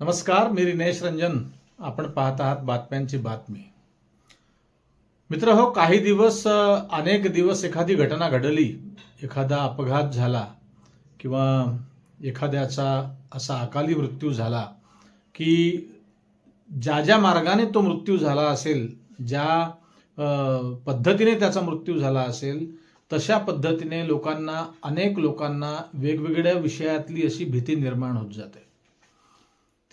नमस्कार मी रिनेश रंजन. आपण पाहत आहात बातम्यांची बातमी. मित्र हो काही दिवस अनेक दिवस एखादी घटना घडली. एखादा अपघात झाला किंवा एखाद्याचा असा अकाली मृत्यू झाला की ज्या ज्या मार्गाने तो मृत्यू झाला असेल ज्या पद्धतीने त्याचा मृत्यू झाला असेल तशा पद्धतीने लोकांना अनेक लोकांना वेगवेगळ्या विषयातली अशी भीती निर्माण होत जाते.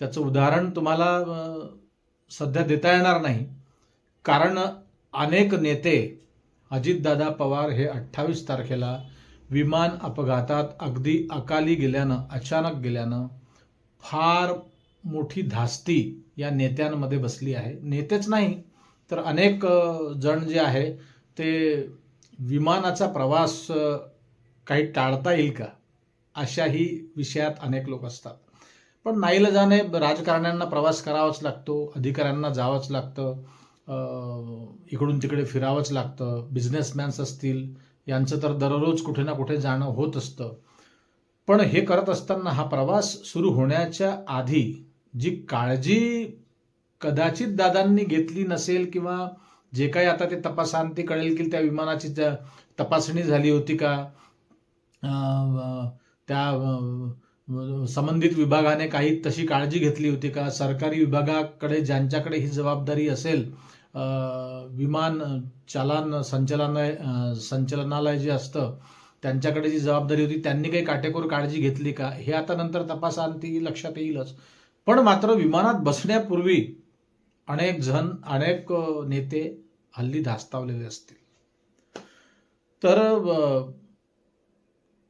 त्याचं उदाहरण तुम्हाला सध्या देता येणार नाही. कारण अनेक नेते अजितदादा पवार हे अठ्ठावीस तारखेला विमान अपघातात अगदी अकाली गेल्यानं अचानक गेल्यानं फार मोठी धास्ती या नेत्यांमध्ये बसली आहे. नेतेच नाही तर अनेक जण जे आहे ते विमानाचा प्रवास काही टाळता येईल का? अशाही विषयात अनेक लोक असतात. पण नाईलाजाने राजकारण्यांना प्रवास करावाच लागतो अधिकाऱ्यांना जावंच लागतं इकडून तिकडे फिरावंच लागतं बिझनेसमॅन्स असतील यांचं तर दररोज कुठे ना कुठे जाणं होत असतं. पण हे करत असताना हा प्रवास सुरू होण्याच्या आधी जी काळजी कदाचित दादांनी घेतली नसेल किंवा जे काही आता ते तपासांती कळेल की त्या विमानाची तपासणी झाली होती का त्या संबंधित विभागाने काही तशी काळजी घेतली होती का? सरकारी विभागाकडे ज्यांच्याकडे ही जबाबदारी असेल विमान चालन संचालनालय संचलनालय संचालनालय जे असतं त्यांच्याकडे जी जबाबदारी होती त्यांनी काही काटेकोर काळजी घेतली का? हे आता नंतर तपासांती लक्षात येईलच. पण मात्र विमानात बसण्यापूर्वी अनेक जण अनेक नेते हल्ली धास्तावलेले असतील. तर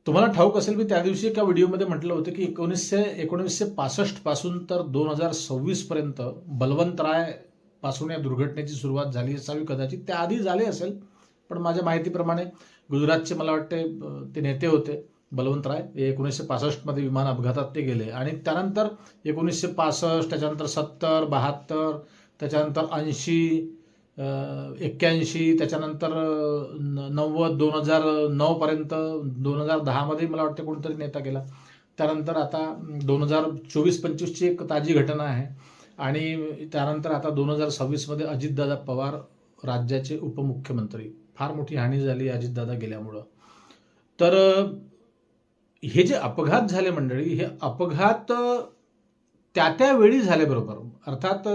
तुम्हाला ठाऊक असेल मी त्या दिवशी एका व्हिडिओमध्ये म्हटलं होतं की एकोणीसशे एकोणीसशे पासष्टपासून तर दोन हजार सव्वीस पर्यंत बलवंतरायपासून या दुर्घटनेची सुरुवात झाली असावी कदाचित त्याआधी झाले असेल पण माझ्या माहितीप्रमाणे गुजरातचे मला वाटते ते नेते होते बलवंतराय हे एकोणीसशे पासष्टमध्ये विमान अपघातात ते गेले. आणि त्यानंतर एकोणीसशे पासष्ट त्याच्यानंतर सत्तर बहात्तर त्याच्यानंतर ऐंशी एक्क्याऐंशी त्याच्यानंतर नव्वद दोन हजार नऊपर्यंत दोन हजार दहामध्ये मला वाटतं कोणतरी नेता गेला. त्यानंतर आता दोन हजार चोवीस पंचवीसची एक ताजी घटना आहे. आणि त्यानंतर आता दोन हजार सव्वीसमध्ये अजितदादा पवार राज्याचे उपमुख्यमंत्री. फार मोठी हानी झाली अजितदादा गेल्यामुळं. तर हे जे अपघात झाले मंडळी हे अपघात त्या त्या वेळी झाले बरोबर. अर्थात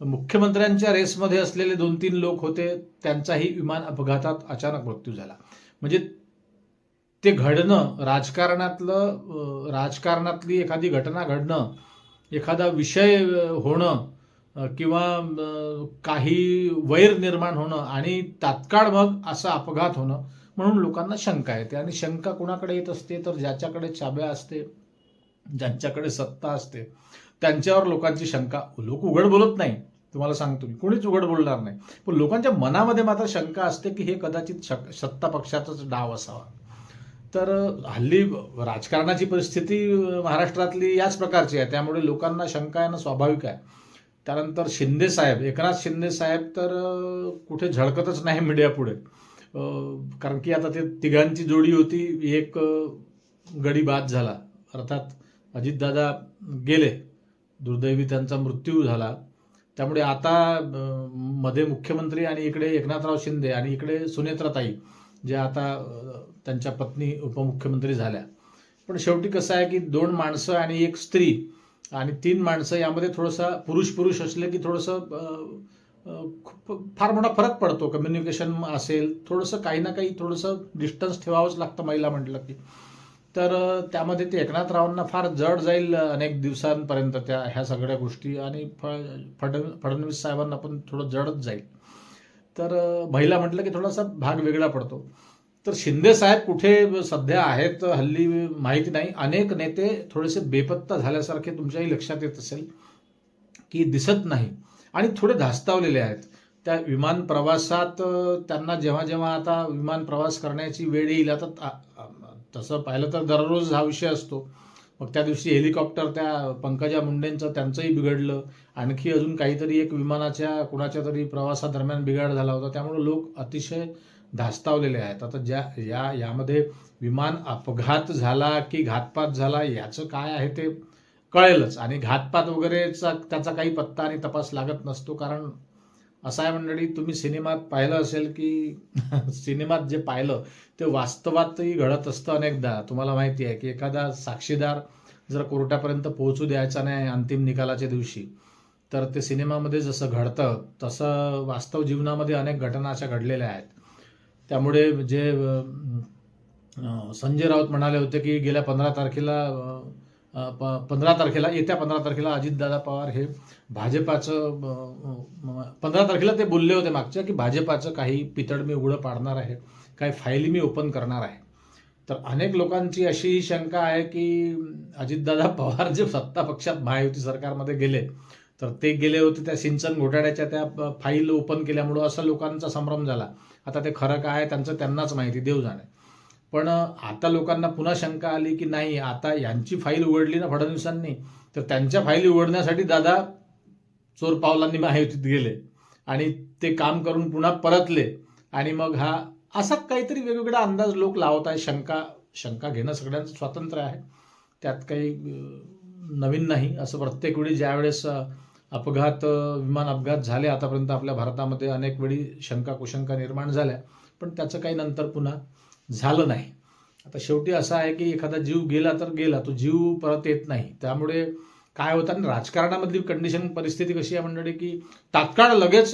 मुख्यमंत्र्यांच्या रेसमध्ये असलेले दोन तीन लोक होते त्यांचाही विमान अपघातात अचानक मृत्यू झाला. म्हणजे ते घडणं राजकारणातलं राजकारणातली एखादी घटना घडणं एखादा विषय होणं किंवा काही वैर निर्माण होणं आणि तात्काळ मग असा अपघात होणं म्हणून लोकांना शंका येते. आणि शंका कुणाकडे येत असते? तर ज्याच्याकडे चाब्या असते ज्यांच्याकडे सत्ता असते त्यांच्यावर लोकांची शंका. लोक उघड बोलत नाही. तुम्हाला सांगतो मी. कोणीच उघड बोलणार नाही. पण लोकांच्या मनामध्ये मात्र शंका असते की हे कदाचित सत्ता पक्षाचाच डाव असावा. तर हल्ली राजकारणाची परिस्थिती महाराष्ट्रातली याच प्रकारची आहे. त्यामुळे लोकांना शंका येणं स्वाभाविक आहे. त्यानंतर शिंदे साहेब एकनाथ शिंदे साहेब तर कुठे झळकतच नाही मीडियापुढे कारण की आता ते तिघांची जोडी होती. एक गडी बाद झाला. अर्थात अजितदादा गेले. दुर्दैवी त्यांचा मृत्यू झाला. त्यामुळे आता मध्ये मुख्यमंत्री आणि इकडे एकनाथराव शिंदे आणि इकडे सुनेत्राताई जे आता त्यांच्या पत्नी उपमुख्यमंत्री झाल्या. पण शेवटी कसं आहे की दोन माणसं आणि एक स्त्री आणि तीन माणसं यामध्ये थोडंसं पुरुष पुरुष असले की थोडंसं खूप फार मोठा फरक पडतो. कम्युनिकेशन असेल थोडंसं काही ना काही थोडंसं डिस्टन्स ठेवावंच लागतं महिला म्हटलं की. तर त्यामध्ये ते एकनाथरावांना फार जड जाईल अनेक दिवसांपर्यंत त्या ह्या सगळ्या गोष्टी. आणि फ- फडण फडणवीस साहेबांना पण थोडं जडच जाईल. तर महिला म्हटलं की थोडासा भाग वेगळा पडतो. तर शिंदे साहेब कुठे सध्या आहेत हल्ली माहिती नाही. अनेक नेते थोडेसे बेपत्ता झाल्यासारखे तुमच्याही लक्षात येत असेल की दिसत नाही. आणि थोडे धास्तावलेले आहेत. त्या विमान प्रवासात त्यांना जेव्हा जेव्हा आता विमान प्रवास करण्याची वेळ येईल आता तसं पाहिलं तर दररोज हा विषय असतो. मग त्या दिवशी हेलिकॉप्टर त्या पंकजा मुंडेंचं त्यांचंही बिघडलं. आणखी अजून काहीतरी एक विमानाच्या कुणाच्या तरी प्रवासादरम्यान बिघाड झाला होता. त्यामुळे लोक अतिशय धास्तावलेले आहेत. आता ज्या या यामध्ये विमान अपघात झाला की घातपात झाला याचं काय आहे ते कळेलच. आणि घातपात वगैरेचा त्याचा काही पत्ता आणि तपास लागत नसतो. कारण असं आहे मंडळी तुम्ही सिनेमात पाहिलं असेल की सिनेमात जे पाहिलं ते वास्तवातही घडत असतं अनेकदा. तुम्हाला माहिती आहे की एखादा साक्षीदार जर कोर्टापर्यंत पोहोचू द्यायचा नाही अंतिम निकालाच्या दिवशी तर ते सिनेमामध्ये जसं घडतं तसं वास्तव जीवनामध्ये अनेक घटना अशा घडलेल्या आहेत. त्यामुळे जे संजय राऊत म्हणाले होते की गेल्या पंधरा तारखेला प- पंधरा तारखेला येत्या पंधरा तारखेला अजितदादा पवार हे भाजपाचं पंधरा तारखेला ते बोलले होते मागच्या की भाजपाचं काही पितळ मी उघडं पाडणार आहे काही फाईली मी ओपन करणार आहे. तर अनेक लोकांची अशी ही शंका आहे की अजितदादा पवार जे सत्ता पक्षात महायुती सरकारमध्ये गेले तर ते गेले होते त्या सिंचन घोटाळ्याच्या त्या फाईल ओपन केल्यामुळं असा लोकांचा संभ्रम झाला. आता ते खरं काय त्यांचं त्यांनाच माहिती देव जाणे पण आता लोकांना पुन्हा शंका आली की नाही आता यांची फाईल उघडली ना फडणवीसांनी तर त्यांच्या फाईल उघडण्यासाठी दादा चोर पावलांनी महायुतीत गेले आणि ते काम करून पुन्हा परतले. आणि मग हा असा काहीतरी वेगवेगळा अंदाज लोक लावत आहे शंका शंका घेणं सगळ्यांचं स्वातंत्र्य आहे. त्यात काही नवीन नाही. असं प्रत्येक वेळी ज्यावेळेस अपघात विमान अपघात झाले आतापर्यंत आपल्या भारतामध्ये अनेक वेळी शंका कुशंका निर्माण झाल्या. पण त्याचं काही नंतर पुन्हा झालं नाही. आता शेवटी असं आहे की एखादा जीव गेला तर गेला तो जीव परत येत नाही. त्यामुळे काय होतं आणि राजकारणामधली कंडिशन परिस्थिती कशी आहे मंडळी की तात्काळ लगेच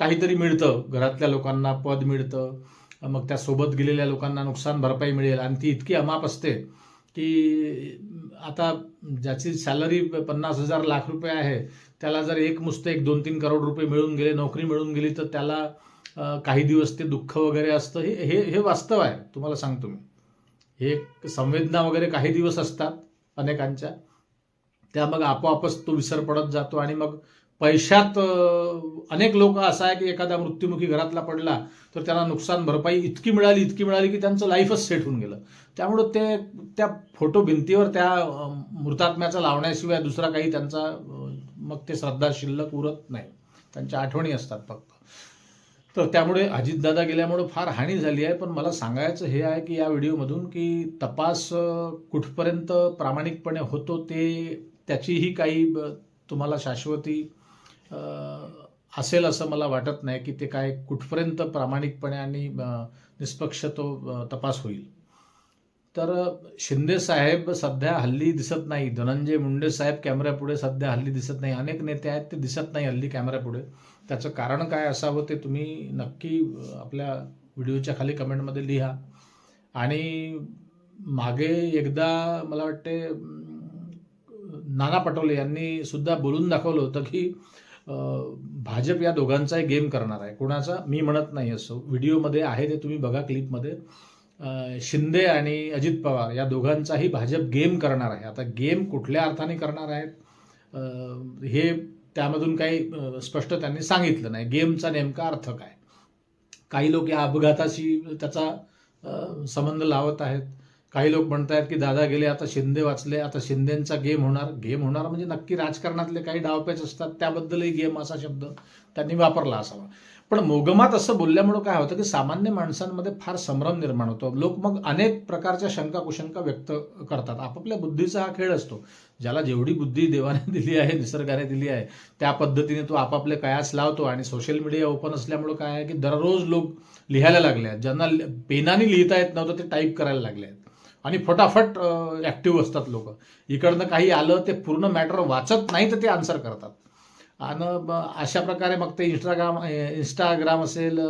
काहीतरी मिळतं. घरातल्या लोकांना पद मिळतं. मग त्यासोबत गेलेल्या लोकांना नुकसान भरपाई मिळेल. आणि ती इतकी अमाप असते की आता ज्याची सॅलरी पन्नास हजार लाख रुपये आहे त्याला जर एक मुस्त एक दोन तीन करोड रुपये मिळून गेले नोकरी मिळून गेली तर त्याला काही दिवस ते दुःख वगैरे असतं हे हे हे वास्तव आहे तुम्हाला सांगतो मी. हे संवेदना वगैरे काही दिवस असतात अनेकांच्या. त्या मग आपोआपच तो विसर पडत जातो आणि मग पैशात अनेक लोक असं आहे की एखादा मृत्युमुखी घरातला पडला तर त्यांना नुकसान भरपाई इतकी मिळाली इतकी मिळाली की त्यांचं लाईफच सेट होऊन गेलं. त्यामुळं ते त्या फोटो भिंतीवर त्या मृतात्म्याचा लावण्याशिवाय दुसरा काही त्यांचा मग ते श्रद्धा शिल्लक उरत नाही. त्यांच्या आठवणी असतात फक्त. तर त्यामुळे अजितदादा गेल्यामुळं फार हानी झाली आहे. पण मला सांगायचं हे आहे की या व्हिडिओमधून की तपास कुठपर्यंत प्रामाणिकपणे होतो ते त्याचीही काही ब- तुम्हाला शाश्वती असेल असं मला वाटत नाही की ते काय कुठपर्यंत प्रामाणिकपणे आणि निष्पक्ष तो तपास होईल. तर शिंदे साहेब सध्या हल्ली दिसत नाही. धनंजय मुंडे साहेब कॅमेऱ्यापुढे सध्या हल्ली दिसत नाही. अनेक नेते आहेत ते दिसत नाही हल्ली कॅमेऱ्यापुढे. त्याचं कारण काय असावं ते तुम्ही नक्की आपल्या व्हिडिओच्या खाली कमेंटमध्ये लिहा. आणि मागे एकदा मला वाटते नाना पटोले यांनी सुद्धा बोलून दाखवलं होतं की भाजप या दोघांचाही गेम करणार आहे. कोणाचा? मी म्हणत नाही असं. व्हिडिओमध्ये आहे ते तुम्ही बघा क्लिपमध्ये. शिंदे आणि अजित पवार या दोघांचाही भाजप गेम करणार आहे. आता गेम कुठल्या अर्थाने करणार आहेत? हे त्यामधून काही स्पष्ट त्यांनी सांगितलं नाही. गेमचा नेमका अर्थ काय? काही लोक या अपघाताशी त्याचा अं, संबंध लावत आहेत. काही लोक म्हणत आहेत की दादा गेले आता शिंदे वाचले आता शिंदेचा गेम होणार. गेम होणार म्हणजे नक्की राजकारणातले काही डावपेच असतात त्याबद्दलही गेम असा शब्द त्यांनी वापरला असावा. पण मोगमात असं बोलल्यामुळं काय होतं की सामान्य माणसांमध्ये फार संभ्रम निर्माण होतो. लोक मग अनेक प्रकारच्या शंका कुशंका व्यक्त करतात. आपापल्या बुद्धीचा हा खेळ असतो. ज्याला जेवढी बुद्धी देवाने दिली आहे निसर्गाने दिली आहे त्या पद्धतीने तो आपापले कयास लावतो आणि सोशल मीडिया ओपन असल्यामुळं काय आहे की दररोज लोक लिहायला लागले आहेत. ज्यांना पेनाने लिहिता येत नव्हतं ते टाईप करायला लागले आहेत. आणि फटाफट ॲक्टिव्ह असतात लोक. इकडनं काही आलं ते पूर्ण मॅटर वाचत नाही तर ते आन्सर करतात. आणि ब- अशा प्रकारे मग ते इंस्टाग्राम इंस्टाग्राम असेल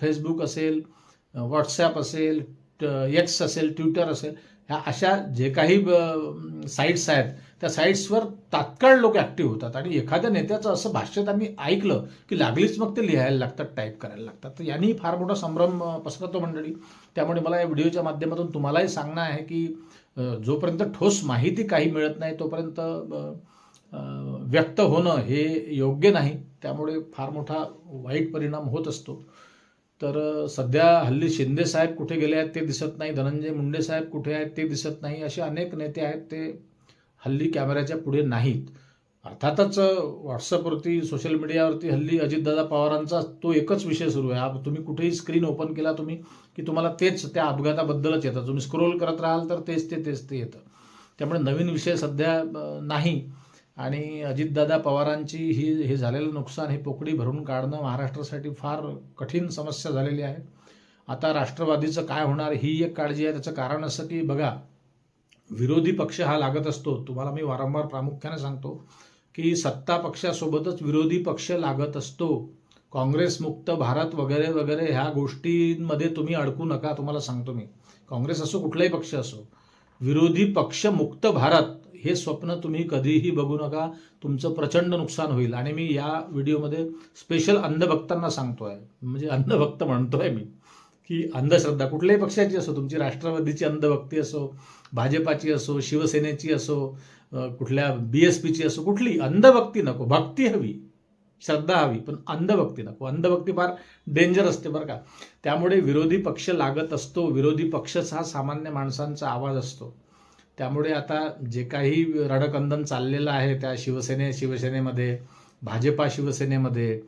फेसबुक असेल व्हॉट्सॲप असेल एक्स असेल ट्विटर असेल ह्या अशा जे काही साईट्स आहेत त्या साईट्सवर तात्काळ लोक ॲक्टिव्ह होतात. आणि एखाद्या नेत्याचं असं भाष्य त्यांनी ऐकलं की लागलीच मग ते लिहायला लागतात टाईप करायला लागतात. तर यांनी फार मोठा संभ्रम पसरतो मंडळी. त्यामुळे मला या व्हिडिओच्या माध्यमातून तुम्हालाही सांगणं आहे की जोपर्यंत ठोस माहिती काही मिळत नाही तोपर्यंत व्यक्त होणं हे योग्य नाही. त्यामुळे फार मोठा वाईट परिणाम होत असतो. तर सध्या हल्ली शिंदे साहेब कुठे गेले आहेत ते दिसत नाही. धनंजय मुंडे साहेब कुठे आहेत ते दिसत नाही. असे अनेक नेते आहेत ते हल्ली कॅमेऱ्याच्या पुढे नाहीत. अर्थातच व्हॉट्सअपवरती सोशल मीडियावरती हल्ली अजितदादा पवारांचा तो एकच विषय सुरू आहे. तुम्ही कुठेही स्क्रीन ओपन केला तुम्ही की तुम्हाला तेच त्या अपघाताबद्दलच येतं. तुम्ही स्क्रोल करत राहाल तर तेच ते तेच ते येतं. त्यामुळे नवीन विषय सध्या नाही. आणि अजितदादा पवारांची ही हे झालेलं नुकसान हे पोकळी भरून काढणं महाराष्ट्रासाठी फार कठीण समस्या झालेली आहे. आता राष्ट्रवादीचं काय होणार ही एक काळजी आहे. त्याचं कारण असं की बघा विरोधी पक्ष हा लागत असतो. तुम्हाला मी वारंवार प्रामुख्याने सांगतो की सत्ता पक्षासोबतच विरोधी पक्ष लागत असतो. काँग्रेसमुक्त भारत वगैरे वगैरे ह्या गोष्टींमध्ये तुम्ही अडकू नका तुम्हाला सांगतो मी. काँग्रेस असो कुठलाही पक्ष असो विरोधी पक्ष मुक्त भारत हे स्वप्न तुम्ही कधीही बघू नका. तुमचं प्रचंड नुकसान होईल. आणि मी या व्हिडिओमध्ये स्पेशल अंधभक्तांना सांगतोय. म्हणजे अंधभक्त म्हणतोय मी की अंधश्रद्धा कुठल्याही पक्षाची असो तुमची राष्ट्रवादीची अंधभक्ती असो भाजपाची असो शिवसेनेची असो कुठल्या बी एस पीची असो कुठली अंधभक्ती नको. भक्ती हवी श्रद्धा हवी पण अंधभक्ती नको. अंधभक्ती फार डेंजर असते बरं का. त्यामुळे विरोधी पक्ष लागत असतो. विरोधी पक्षच हा सामान्य माणसांचा आवाज असतो. त्यामुळे आता जे काही रडकंदन चाललेलं आहे त्या शिवसेने शिवसेनेमध्ये भाजपा शिवसेनेमध्ये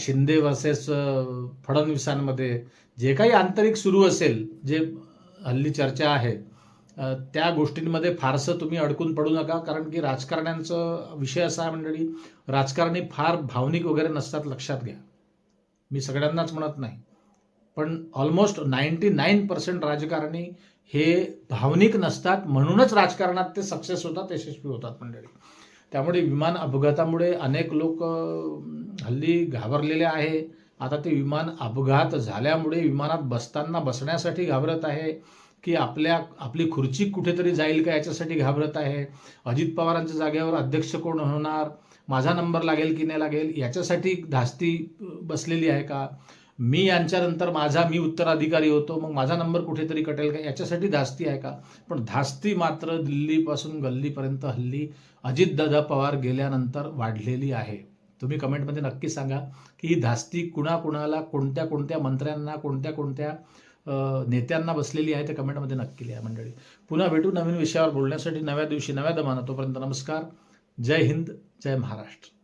शिंदे वर्सेस फडणवीसांमध्ये जे काही आंतरिक सुरू असेल जे हल्ली चर्चा आहे त्या गोष्टींमध्ये फारसं तुम्ही अडकून पडू नका. कारण की राजकारण्यांचं विषय असा आहे मंडळी राजकारणी फार भावनिक वगैरे नसतात लक्षात घ्या. मी सगळ्यांनाच म्हणत नाही. पण ऑलमोस्ट नाईन्टी नाईन पर्सेंट राजकारणी हे भावनिक नसतात म्हणूनच राजकारणात ते सक्सेस होतात यशस्वी होतात मंडळी. त्यामुळे विमान अपघातामुळे अनेक लोक हल्ली घाबरलेले आहे. आता ते विमान अपघात झाल्यामुळे विमानात बसताना बसण्यासाठी घाबरत आहे की आपल्या आपली खुर्ची कुठेतरी जाईल का याच्यासाठी घाबरत आहे? अजित पवारांच्या जागेवर अध्यक्ष कोण होणार? माझा नंबर लागेल की नाही लागेल? याच्यासाठी धास्ती बसलेली आहे का? मी यांच्यानंतर माझा मी उत्तराधिकारी होतो मग माझा नंबर कुठेतरी कटेल का? याच्यासाठी धास्ती आहे का? पण धास्ती मात्र दिल्लीपासून गल्लीपर्यंत हल्ली अजितदादा पवार गेल्यानंतर वाढलेली आहे. तुम्ही कमेंटमध्ये नक्की सांगा की ही धास्ती कुणाकुणाला कोणत्या कोणत्या मंत्र्यांना कोणत्या कोणत्या नेत्यांना बसलेली आहे ते कमेंटमध्ये नक्की लिहा मंडळी. पुन्हा भेटू नवीन विषयावर. बोलण्यासाठी नव्या दिवशी नव्या दमानं. तोपर्यंत नमस्कार. जय हिंद जय महाराष्ट्र.